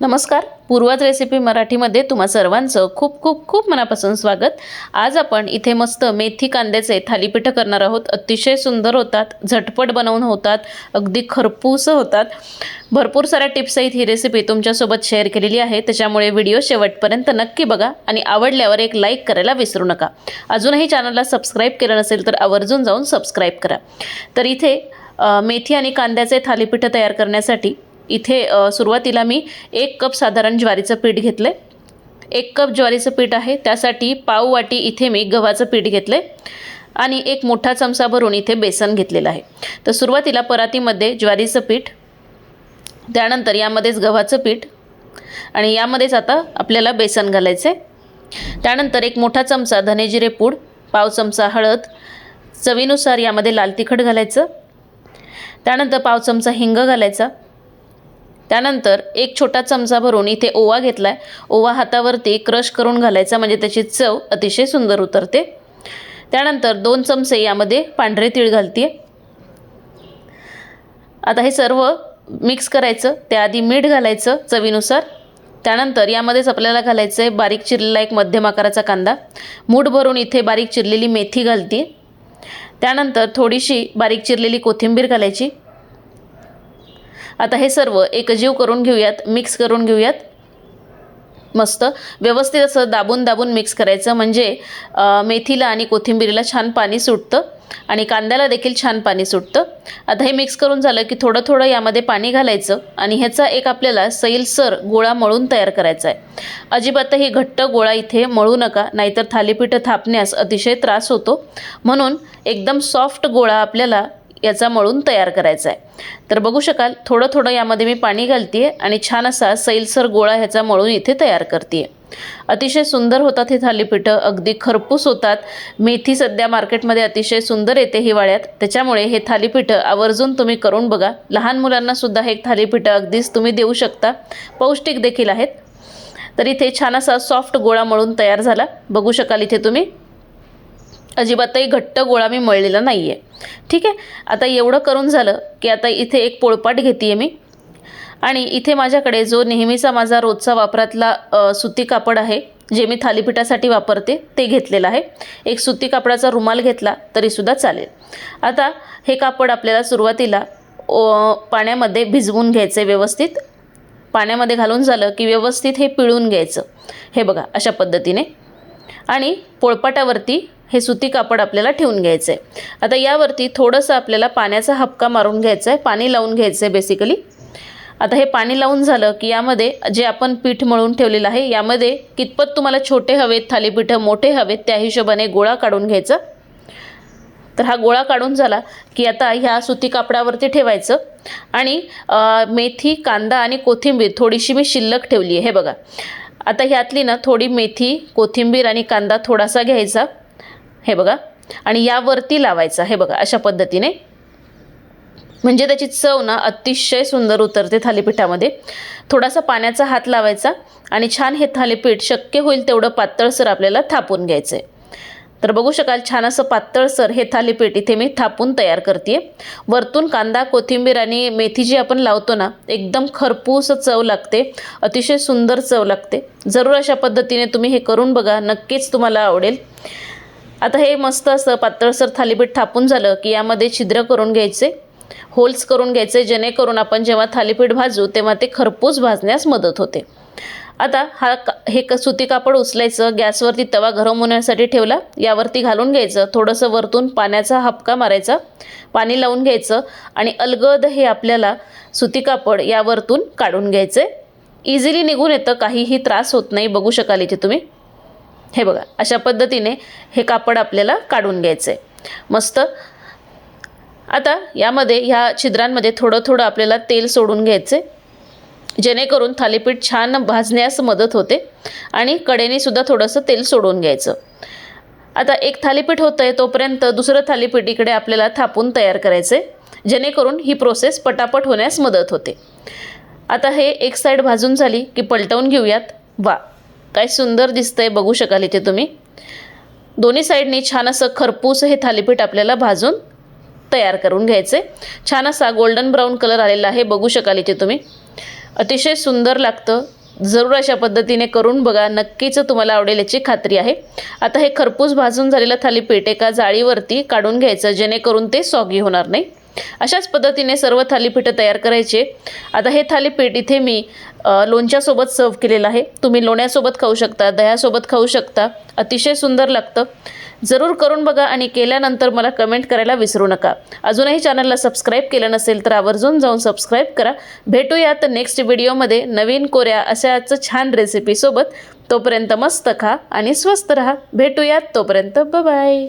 नमस्कार. पूर्वज रेसिपी मराठीमध्ये तुम्हा सर्वांचं खूप खूप खूप मनापासून स्वागत. आज आपण इथे मस्त मेथी कांद्याचे थालीपीठं करणार आहोत. अतिशय सुंदर होतात झटपट बनवून होतात अगदी खरपूस होतात. भरपूर साऱ्या टिप्ससहित ही रेसिपी तुमच्यासोबत शेअर केलेली आहे. त्याच्यामुळे व्हिडिओ शेवटपर्यंत नक्की बघा आणि आवडल्यावर एक लाईक करायला विसरू नका. अजूनही चॅनलला सबस्क्राईब केलं नसेल तर आवर्जून जाऊन सबस्क्राईब करा. तर इथे मेथी आणि कांद्याचे थालीपीठं तयार करण्यासाठी इथे सुरुवातीला मी एक कप साधारण ज्वारीचं पीठ घेतलं आहे एक कप ज्वारीचं पीठ आहे त्यासाठी पाव वाटी इथे मी गव्हाचं पीठ घेतलं आहे आणि एक मोठा चमचा भरून इथे बेसन घेतलेलं आहे. तर सुरुवातीला परातीमध्ये ज्वारीचं पीठ त्यानंतर यामध्येच गव्हाचं पीठ आणि यामध्येच आता आपल्याला बेसन घालायचं आहे त्यानंतर एक मोठा चमचा धनेजिरे पूड पाव चमचा हळद चवीनुसार यामध्ये लाल तिखट घालायचं. त्यानंतर पाव चमचा हिंग घालायचा. त्यानंतर एक छोटा चमचा भरून इथे ओवा घेतला आहे ओवा हातावरती क्रश करून घालायचा म्हणजे त्याची चव अतिशय सुंदर उतरते. त्यानंतर दोन चमचे यामध्ये पांढरे तीळ घालते आता हे सर्व मिक्स करायचं त्याआधी मीठ घालायचं चवीनुसार. त्यानंतर यामध्येच आपल्याला घालायचं आहे बारीक चिरलेला एक मध्यम आकाराचा कांदा. मूठ भरून इथे बारीक चिरलेली मेथी घालते त्यानंतर थोडीशी बारीक चिरलेली कोथिंबीर घालायची. आता हे सर्व एकजीव करून घेऊयात मिक्स करून घेऊयात. मस्त. व्यवस्थित असं दाबून दाबून मिक्स करायचं. म्हणजे मेथीला आणि कोथिंबीरीला छान पाणी सुटतं आणि कांद्याला देखील छान पाणी सुटतं. आता हे मिक्स करून झालं की थोडं थोडं यामध्ये पाणी घालायचं आणि ह्याचा एक आपल्याला सैलसर गोळा मळून तयार करायचा आहे. अजिबातही घट्ट गोळा इथे मळू नका नाहीतर थालीपीठं थापण्यास अतिशय त्रास होतो. म्हणून एकदम सॉफ्ट गोळा आपल्याला याचा मळून तयार करायचा आहे. तर बघू शकाल थोडं थोडं यामध्ये मी पाणी घालते आणि छान असा सैलसर गोळा ह्याचा मळून इथे तयार करते अतिशय सुंदर होतात हे थालीपीठं अगदी खरपूस होतात. मेथी सध्या मार्केटमध्ये अतिशय सुंदर येते हिवाळ्यात त्याच्यामुळे हे थालीपीठं आवर्जून तुम्ही करून बघा. लहान मुलांना सुद्धा हे थालीपीठं अगदीच तुम्ही देऊ शकता. पौष्टिक देखील आहेत. तर इथे छान असा सॉफ्ट गोळा मळून तयार झाला. बघू शकाल इथे तुम्ही. अजिबातही घट्ट गोळा मी मळलेला नाही आहे ठीक आहे? आता एवढं करून झालं की आता इथे एक पोळपाट घेते आहे मी. आणि इथे माझ्याकडे जो नेहमीचा माझा रोजचा वापरातला सुती कापड आहे जे मी थालीपीठासाठी वापरते ते घेतलेलं आहे. एक सुती कापडाचा रुमाल घेतला तरीसुद्धा चालेल. आता हे कापड आपल्याला सुरुवातीला पाण्यामध्ये भिजवून घ्यायचं व्यवस्थित. पाण्यामध्ये घालून झालं की व्यवस्थित हे पिळून घ्यायचं. हे बघा अशा पद्धतीने. आणि पोळपाटावरती हे सुती कापड आपल्याला ठेवून घ्यायचं. आहे आता यावरती थोडंसं आपल्याला पाण्याचा हपका मारून घ्यायचा आहे. पाणी लावून घ्यायचं आहे बेसिकली आता हे पाणी लावून झालं की यामध्ये जे आपण पीठ मळून ठेवलेलं आहे यामध्ये कितपत तुम्हाला छोटे हवेत थालीपीठं मोठे हवेत त्या हिशोबाने गोळा काढून घ्यायचा. तर हा गोळा काढून झाला की आता ह्या सुती कापडावरती ठेवायचं. आणि मेथी कांदा आणि कोथिंबीर थोडीशी मी शिल्लक ठेवली आहे. हे बघा. आता ह्यातली ना थोडी मेथी कोथिंबीर आणि कांदा थोडासा घ्यायचा. हे बघा. आणि यावरती लावायचा. हे बघा अशा पद्धतीने. म्हणजे त्याची चव ना अतिशय सुंदर उतरते थालीपीठामध्ये. थोडासा पाण्याचा हात लावायचा आणि छान हे थालीपीठ शक्य होईल तेवढं पातळसर आपल्याला थापून घ्यायचं आहे तर बघू शकाल छान असं पातळसर हे थालीपीठ इथे मी थापून तयार करते वरतून कांदा कोथिंबीर आणि मेथी जी आपण लावतो ना एकदम खरपूस चव लागते. अतिशय सुंदर चव लागते. जरूर अशा पद्धतीने तुम्ही हे करून बघा. नक्कीच तुम्हाला आवडेल. आता हे मस्त असं पातळसर थालीपीठ थापून झालं की यामध्ये छिद्र करून घ्यायचे. होल्स करून घ्यायचे जेणेकरून आपण जेव्हा थालीपीठ भाजू तेव्हा ते खरपूस भाजण्यास मदत होते. आता हा का हे क सुती कापड उचलायचं गॅसवरती तवा गरम होण्यासाठी ठेवला यावरती घालून घ्यायचं थोडंसं वरतून पाण्याचा हपका मारायचा पाणी लावून घ्यायचं आणि अलगद हे आपल्याला सुती कापड यावरतून काढून घ्यायचे. इझिली निघून येतं काहीही त्रास होत नाही बघू शकाल इथे तुम्ही. हे बघा अशा पद्धतीने हे कापड आपल्याला काढून घ्यायचं. आहे मस्त. आता यामध्ये ह्या छिद्रांमध्ये थोडं थोडं आपल्याला तेल सोडून घ्यायचे. जेणेकरून थालीपीठ छान भाजण्यास मदत होते आणि कडेनेसुद्धा थोडंसं तेल सोडून घ्यायचं. आता एक थालीपीठ होतं आहे तोपर्यंत दुसरं थालीपीठ इकडे आपल्याला थापून तयार करायचं आहे जेणेकरून ही प्रोसेस पटापट होण्यास मदत होते. आता हे एक साईड भाजून झाली की पलटवून घेऊयात. वा काय सुंदर दिसतंय बघू शकाल इथे तुम्ही. दोन्ही साईडनी छान असं खरपूस हे थालीपीठ आपल्याला भाजून तयार करून घ्यायचे छान असा गोल्डन ब्राऊन कलर आलेला आहे बघू शकाल इथे तुम्ही. अतिशय सुंदर लागतं. जरूर अशा पद्धतीने करून बघा. नक्कीच तुम्हाला आवडेल याची खात्री आहे. आता हे खरपूस भाजून झालेलं थालीपीठ एका जाळीवरती काढून घ्यायचं जेणेकरून ते सॉगी होणार नाही. अशाच पद्धतीने सर्व थालीपीठं तयार करायचे. आता हे थालीपीठ इथे मी लोणच्यासोबत सर्व केलेलं आहे. तुम्ही लोण्यासोबत खाऊ शकता दह्यासोबत खाऊ शकता. अतिशय सुंदर लागतं. जरूर करून बघा आणि केल्यानंतर मला कमेंट करायला विसरू नका. अजूनही चॅनलला सबस्क्राईब केलं नसेल तर आवर्जून जाऊन सबस्क्राईब करा. भेटूयात नेक्स्ट व्हिडिओमध्ये नवीन कोऱ्या अशाच छान रेसिपीसोबत तोपर्यंत मस्त खा आणि स्वस्त राहा. भेटूयात तोपर्यंत. बाय